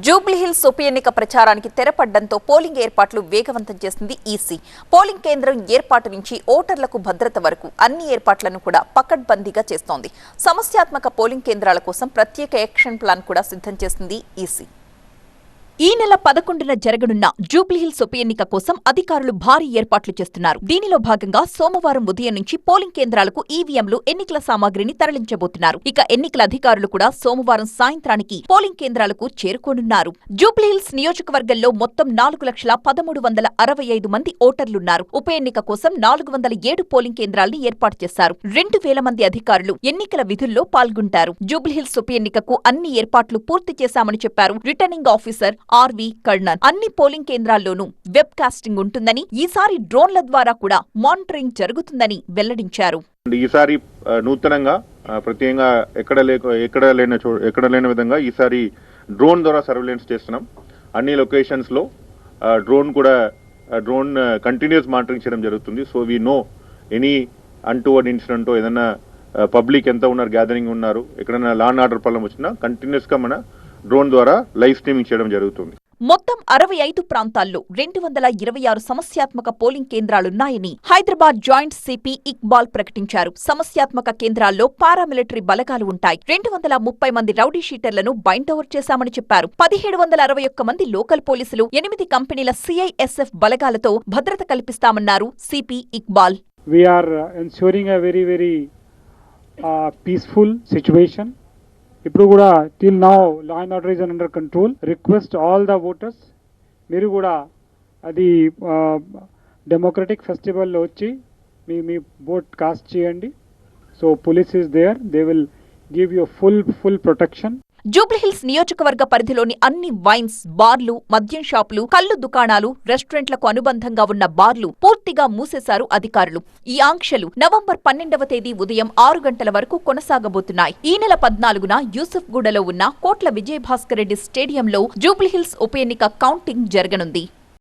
జూబ్లీహిల్స్ ఉప ఎన్నిక ప్రచారానికి తెరపడ్డంతో పోలింగ్ ఏర్పాట్లు వేగవంతం చేసింది ఈసీ. పోలింగ్ కేంద్రం ఏర్పాటు నుంచి ఓటర్లకు భద్రత వరకు అన్ని ఏర్పాట్లను కూడా పకడ్బందీగా చేస్తోంది. సమస్యాత్మక పోలింగ్ కేంద్రాల కోసం ప్రత్యేక యాక్షన్ ప్లాన్ కూడా సిద్ధం చేసింది ఈసీ. ఈ నెల పదకొండున జరగనున్న జూబ్లీహిల్స్ ఉప ఎన్నిక కోసం అధికారులు భారీ ఏర్పాట్లు చేస్తున్నారు. దీనిలో భాగంగా సోమవారం ఉదయం నుంచి పోలింగ్ కేంద్రాలకు ఈవీఎంలు ఎన్నికల సామాగ్రిని తరలించబోతున్నారు. ఇక ఎన్నికల అధికారులు కూడా సోమవారం సాయంత్రానికి పోలింగ్ కేంద్రాలకు చేరుకోనున్నారు. జూబ్లీహిల్స్ నియోజకవర్గంలో మొత్తం నాలుగు లక్షల పదమూడు వందల అరవై ఐదు మంది ఓటర్లున్నారు. ఉప ఎన్నిక కోసం నాలుగు వందల ఏడు పోలింగ్ కేంద్రాల్ని ఏర్పాటు చేశారు. రెండు వేల మంది అధికారులు ఎన్నికల విధుల్లో పాల్గొంటారు. జూబ్లీహిల్స్ ఉప ఎన్నికకు అన్ని ఏర్పాట్లు పూర్తి చేశామని చెప్పారు. Returning officer R V Karnan. అన్ని పోలింగ్ కేంద్రాల్లోనూ వెబ్ కాస్టింగ్ ఉంటుందని ఈసారి డ్రోన్ల ద్వారా కూడా మానిటరింగ్ జరుగుతుందని వెల్లడించారు. ఈసారి నూతనంగా ప్రత్యేకంగా ఎక్కడ లేక ఎక్కడ లేని చో ఎక్కడ లేని విధంగా ఈసారి డ్రోన్ ద్వారా సర్వేలెన్స్ చేస్తున్నాం. అన్ని లొకేషన్స్లో డ్రోన్ కూడా డ్రోన్ కంటిన్యూస్ మానిటరింగ్ చేయడం జరుగుతుంది. So we know any untoward incident ఏదైనా పబ్లిక్ ఎంత ఉన్నారు గ్యాదరింగ్ ఉన్నారు ఎక్కడైనా లాన్ ఆర్డర్ ప్రాబ్లం వచ్చినా కంటిన్యూస్గా మన డ్రోన్ ద్వారా లైవ్ స్ట్రీమింగ్ చేయడం జరుగుతుంది. మొత్తం అరవై ఐదు ప్రాంతాల్లో రెండు వందల ఇరవై ఆరు సమస్యాత్మక పోలింగ్ కేంద్రాలున్నాయని హైదరాబాద్ జాయింట్ సిపి ఇక్బాల్ ప్రకటించారు. సమస్యాత్మక కేంద్రాల్లో పారామిలిటరీ బలగాలు ఉంటాయి. రెండు వందల ముప్పై మంది రౌడీ షీటర్లను బైండ్ ఓవర్ చేశామని చెప్పారు. పదిహేడు వందల అరవై ఒక్క మంది లోకల్ పోలీసులు ఎనిమిది కంపెనీల సిఐఎస్ఎఫ్ బలగాలతో భద్రత కల్పిస్తామన్నారు CP Iqbal. Uh, ensuring a very ఇప్పుడు కూడా till now law and order is under control request all the voters మీరు కూడా అది డెమోక్రటిక్ ఫెస్టివల్లో వచ్చి మీ మీ ఓట్ కాస్ట్ చేయండి. So police is there they will give you full full protection Jubilee Hills నియోజకవర్గ పరిధిలోని అన్ని వైన్స్ బార్లు మద్యం షాపులు కళ్ళు దుకాణాలు రెస్టారెంట్లకు అనుబంధంగా ఉన్న బార్లు పూర్తిగా మూసేశారు అధికారులు. ఈ ఆంక్షలు నవంబర్ పన్నెండవ తేదీ ఉదయం ఆరు గంటల వరకు కొనసాగబోతున్నాయి. ఈ నెల పద్నాలుగున యూసుఫ్గూడలో ఉన్న కోట్ల విజయభాస్కర్ రెడ్డి స్టేడియంలో జూబ్లీహిల్స్ ఉప ఎన్నిక కౌంటింగ్ జరగనుంది.